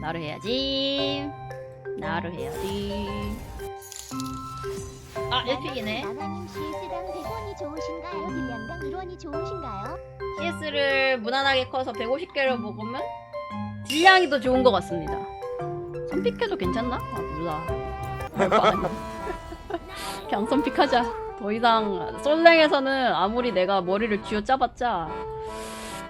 나를 해야지. 나를 해야지. 아, 1픽이네. 나나님 CS당 100원이 좋으신가요? 딜량당 1원이 좋으신가요? CS를 무난하게 커서 150개를 먹으면 딜량이 더 좋은 것 같습니다. 선픽해도 괜찮나? 아 몰라. 그냥 선픽하자. 더 이상 솔랭에서는 아무리 내가 머리를 쥐어짜봤자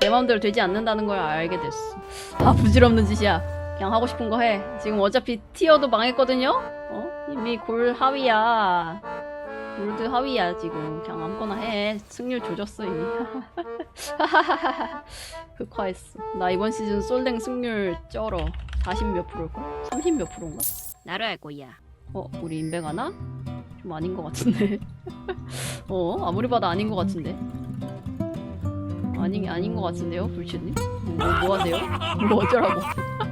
내 마음대로 되지 않는다는 걸 알게 됐어. 아 부질없는 짓이야. 그냥 하고 싶은 거 해. 지금 어차피 티어도 망했거든요. 어? 이미 골 하위야. 골드 하위야 지금. 그냥 아무거나 해. 승률 조졌어 이미. 흑화했어. 나 이번 시즌 솔랭 승률 쩔어. 40 몇 프로일걸? 30 몇 프로인가? 나를 할 거야. 어, 우리 인베 가나? 좀 아닌 것 같은데. 어, 아무리 봐도 아닌 것 같은데. 아닌 아닌 것 같은데요, 불치님? 뭐, 뭐 하세요? 뭐 어쩌라고?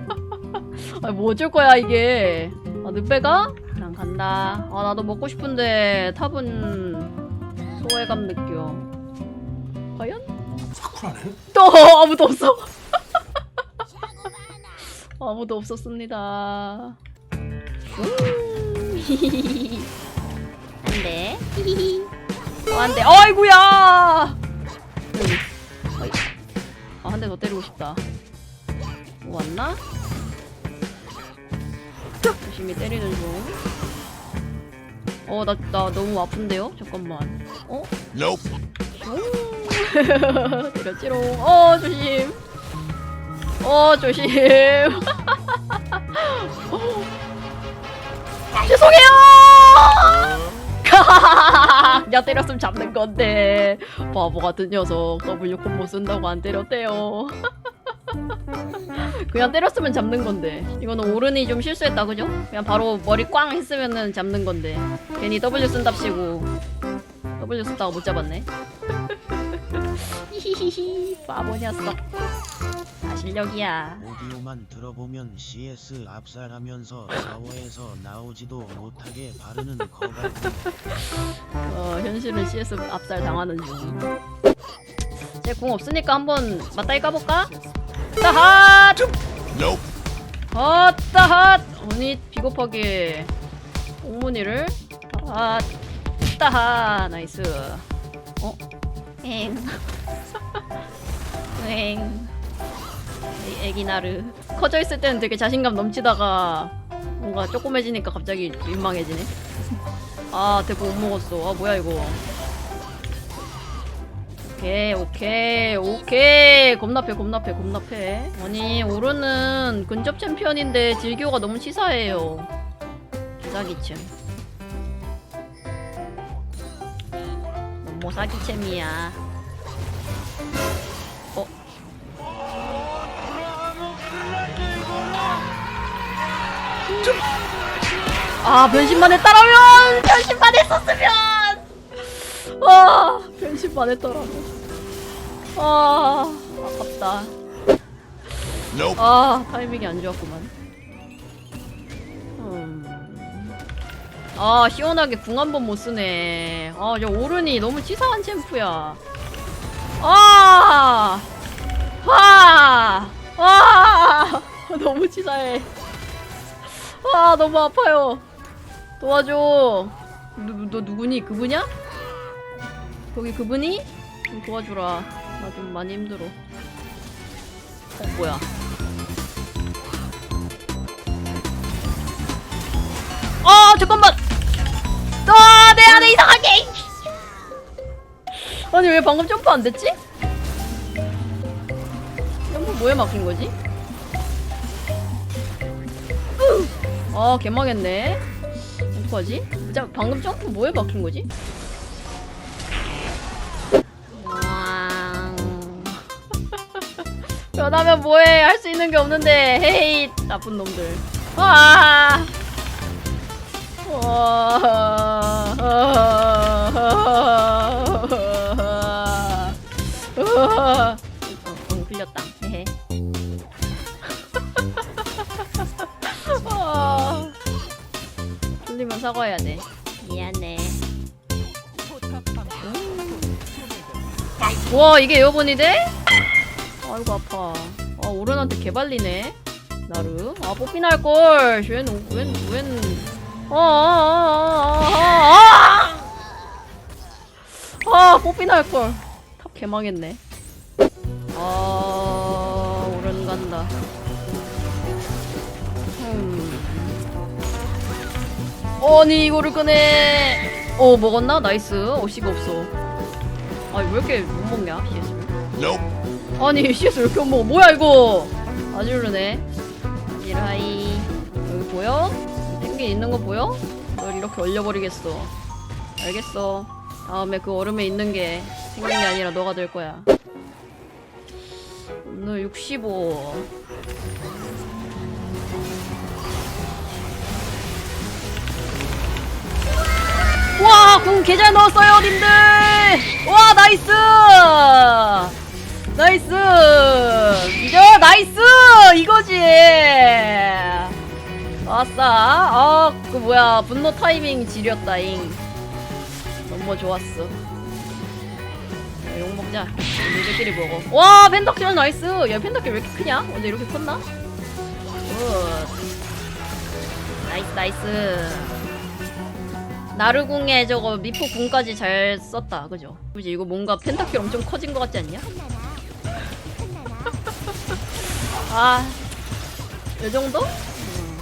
아, 뭐 어쩔 거야 이게? 아, 늑배가? 난 간다. 아, 나도 먹고 싶은데 탑은 소외감 느껴. 과연? 사쿠라네? 또 아무도 없어. 아무도 없었습니다. 안돼. 안돼. 아이구야. 여기. 어이. 아, 한 대 더 때리고 싶다. 뭐 왔나? 열심히 때리는 중. 어, 나, 나 너무 아픈데요? 잠깐만. 어? Nope. 때렸지롱. 어, 조심. 어, 조심. 죄송해요! 야, 때렸으면 잡는 건데. 바보 같은 녀석. W 콤보 쓴다고 안 때렸대요. 그냥 때렸으면 잡는 건데. 이거는 오른이 좀 실수했다, 그죠? 그냥 바로 머리 꽝 했으면은 잡는 건데. 괜히 W 쓴답시고. W 쓰다가 못 잡았네. 히히히히 바보 녀석 아 실력이야 오디오만 들어보면 CS 압살하면서 사워에서 나오지도 못하게 바르는 거가 어 현실은 CS 압살 당하는 중 제 궁 없으니까 한번 맞다이 까볼까? 따핫! Nope. 어 따핫! 언니 비겁하게 옥무늬를 따핫 따핫! 나이스. 어? 엥. 엥. 이 애기 나르. 커져 있을 때는 되게 자신감 넘치다가 뭔가 조그매지니까 갑자기 민망해지네. 아 대포 못 먹었어. 아 뭐야 이거 오케이 오케이 오케이. 겁나 패 겁나 패 겁나 패 아니 오르는 근접 챔피언인데 질교가 너무 치사해요. 기사기침 너무 사기챔이야. 어? 아 변신만 했다라면! 변신만 했었으면! 아 변신만 했더라면 아 아깝다. 아 타이밍이 안 좋았구만 음. 아 시원하게 궁 한 번 못 쓰네 아저 오른이 너무 치사한 챔프야 아! 아! 아! 너무 치사해 아 너무 아파요 도와줘 누, 너 누구니 그분이야? 거기 그분이? 좀 도와주라 나 좀 많이 힘들어 어 뭐야 아 잠깐만 아 내 안에 이상한 게 아니 왜 방금 점프 안 됐지? 점프 뭐에 막힌 거지? 아 개망했네 어떡하지? 진짜 방금 점프 뭐에 막힌 거지? 변하면 뭐해 할 수 있는 게 없는데 헤이 나쁜 놈들 와 와. 어, 응, 풀렸다. 헤헤. 아. 풀리면 사과해야 돼. 미안해. 와, 이게 에어본이 돼? 아이고, 아파. 아, 오른한테 개발리네. 나르 아 뽀삐 날걸. 웬웬웬. 아아아아아 아. 뽀삐 날걸. 탑 개망했네. 아 오른 간다. 음. 아니 이거를 끄네. 어 먹었나? 나이스. 어시가 없어. 아니 왜 이렇게 못 먹냐? CS Nope. 아니 CS 왜 이렇게 못 먹어 뭐야 이거 아주 그러네 이라이 여기 보여? 펭귄 있는 거 보여? 널 이렇게 얼려버리겠어 알겠어 다음에 그 얼음에 있는 게 생명이 아니라 너가 될 거야 오늘 65 와, 궁 개잘 넣었어요, 님들! 와, 나이스! 나이스! 이제 나이스! 이거지! 아싸! 아, 그 뭐야, 분노 타이밍 지렸다잉. 너무 좋았어. 야, 욕 먹자. 니들끼리 먹어. 와, 펜타킬 나이스! 야, 펜타킬 왜 이렇게 크냐? 언제 이렇게 컸나? 굿. 나이스, 나이스. 나르궁에 저거 미포 궁까지 잘 썼다 그죠? 그지 이거 뭔가 펜타킬 엄청 커진 것 같지 않냐? 아, 이 정도? 음.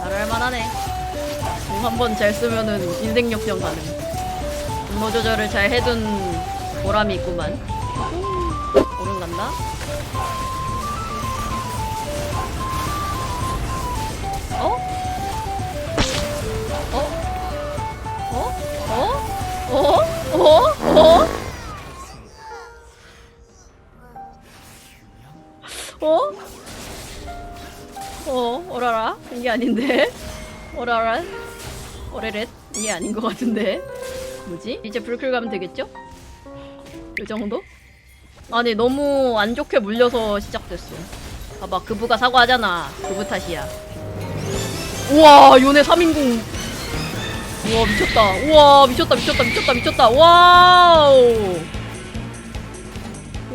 나를 할만하네. 궁한번 잘 쓰면은 인생 역전 가능. 분노 조절을 잘 해둔 보람이 있구만. 오른 간다. 어? 어? 어? 어? 어? 어? 어? 아닌데? 어라라? 어레렛? 이게 아닌 것 같은데? 뭐지? 이제 불클 가면 되겠죠? 이 정도? 아니 너무 안 좋게 물려서 시작됐어 봐봐 그부가 사과하잖아 그부 탓이야 우와 요네 3인공 우와 미쳤다 우와 미쳤다 미쳤다 미쳤다 미쳤다 와우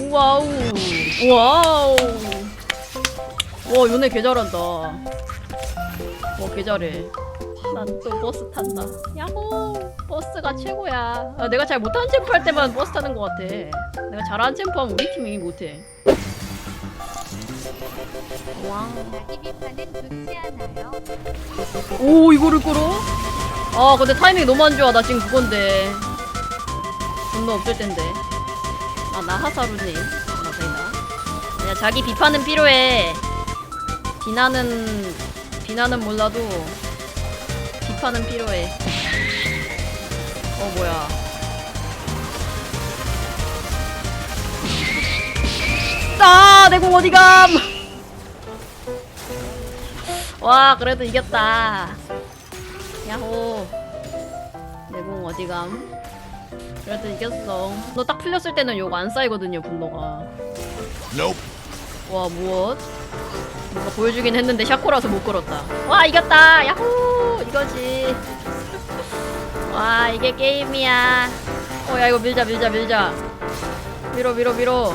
와우 와우 와 요네 개 잘한다 와개 잘해 난또 버스 탄다. 야호! 버스가 최고야. 아, 내가 잘 못하는 챔프 할 때만 버스 타는 것 같아. 내가 잘하는 챔프 하면 우리 팀이 못해. 와. 비비파는 좋지 않아요? 오 이거를 끌어? 아 근데 타이밍이 너무 안 좋아. 나 지금 그건데. 분노 없을 텐데. 아 나 하사루님. 반갑습니다. 아니야 자기 비판은 필요해. 비난은 비난은 몰라도 비판은 필요해. 어 뭐야. 아 내 공 어디감? 와 그래도 이겼다. 야호. 내 공 어디감? 그래도 이겼어. 너 딱 풀렸을 때는 욕 안 쌓이거든요 분노가. Nope. 와 무엇? 뭔가 보여주긴 했는데 샤코라서 못 걸었다. 와 이겼다! 야호! 이거지. 와 이게 게임이야. 어 야 이거 밀자 밀자 밀자. 밀어 밀어 밀어.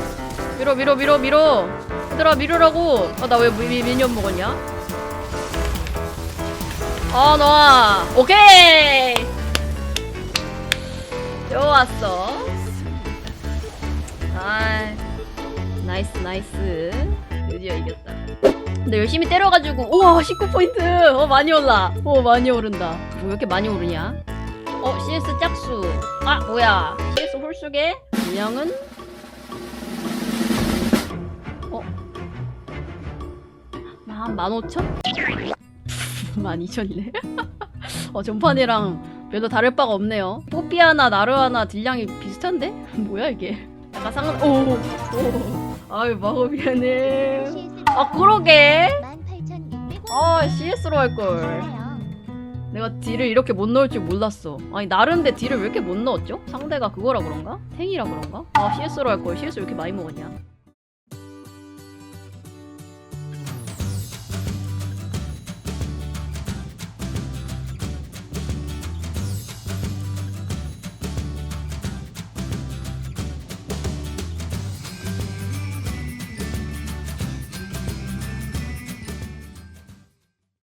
밀어 밀어 밀어 밀어. 얘들아 밀으라고. 아나 왜 미니언 먹었냐? 어 너아 오케이! 좋았어. 아 나이스 나이스. 드디어 이겼다. 근데 열심히 때려가지고 우와 19포인트! 어 많이 올라. 어 많이 오른다. 뭐 이렇게 많이 오르냐? 어 CS 짝수. 아 뭐야. CS 홀수계? 분량은? 어? 한 15,000? 12,000이네. 어 전판이랑 별로 다를 바가 없네요. 뽀삐 하나 나르 하나 딜량이 비슷한데? 뭐야 이게? 약간 상한 오! 오! 아유 마법이네. CS 아 그러게. 18,600원. 아 CS로 할 걸. 내가 딜을 이렇게 못 넣을 줄 몰랐어. 아니 나른데 딜을 왜 이렇게 못 넣었죠? 상대가 그거라 그런가? 탱이라 그런가? 아 CS로 할 걸. CS 왜 이렇게 많이 먹었냐